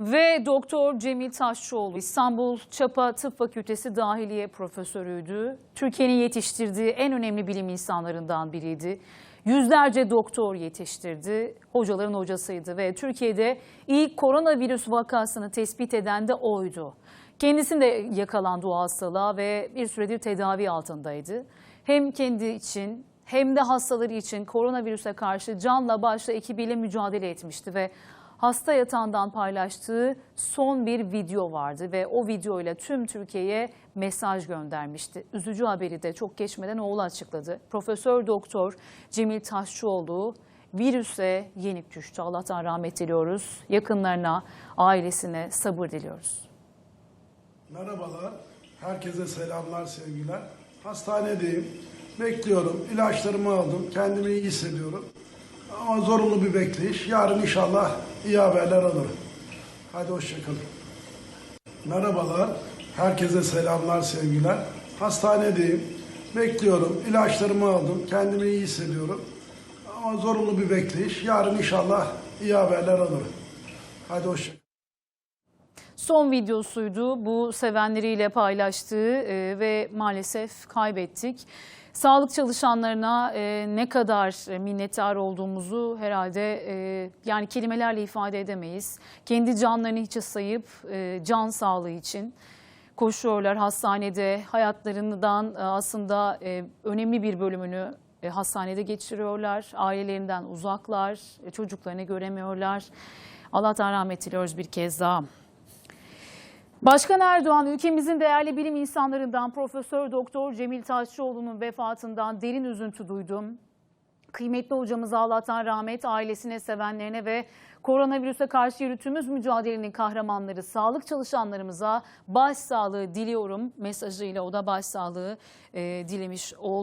Ve Doktor Cemil Taşçıoğlu İstanbul Çapa Tıp Fakültesi Dahiliye Profesörüydü. Türkiye'nin yetiştirdiği en önemli bilim insanlarından biriydi. Yüzlerce doktor yetiştirdi, hocaların hocasıydı ve Türkiye'de ilk koronavirüs vakasını tespit eden de oydu. Kendisi de yakalandı o hastalığa ve bir süredir tedavi altındaydı. Hem kendi için hem de hastaları için koronavirüse karşı canla başla ekibiyle mücadele etmişti ve hasta yatağından paylaştığı son bir video vardı ve o videoyla tüm Türkiye'ye mesaj göndermişti. Üzücü haberi de çok geçmeden oğlu açıkladı. Profesör Doktor Cemil Taşçıoğlu virüse yenik düştü. Allah'tan rahmet diliyoruz. Yakınlarına, ailesine sabır diliyoruz. Merhabalar. Herkese selamlar, sevgiler. Hastanedeyim. Bekliyorum. İlaçlarımı aldım. Kendimi iyi hissediyorum. Ama zorunlu bir bekleyiş. Yarın inşallah iyi haberler alırım. Hadi hoşçakalın. Merhabalar. Herkese selamlar, sevgiler. Hastanedeyim. Bekliyorum. İlaçlarımı aldım. Kendimi iyi hissediyorum. Ama zorunlu bir bekleyiş. Yarın inşallah iyi haberler alırım. Hadi hoşçakalın. Son videosuydu bu sevenleriyle paylaştığı e, ve maalesef kaybettik. Sağlık çalışanlarına e, ne kadar minnettar olduğumuzu herhalde e, yani kelimelerle ifade edemeyiz. Kendi canlarını hiçe sayıp e, can sağlığı için koşuyorlar hastanede hayatlarından e, aslında e, önemli bir bölümünü e, hastanede geçiriyorlar. Ailelerinden uzaklar, e, çocuklarını göremiyorlar. Allah'tan rahmet diliyoruz bir kez daha. Başkan Erdoğan ülkemizin değerli bilim insanlarından Profesör Doktor Cemil Taşçıoğlu'nun vefatından derin üzüntü duydum. Kıymetli hocamıza Allah'tan rahmet, ailesine, sevenlerine ve koronavirüse karşı yürüttüğümüz mücadelenin kahramanları, sağlık çalışanlarımıza başsağlığı diliyorum mesajıyla o da başsağlığı e, dilemiş oldu.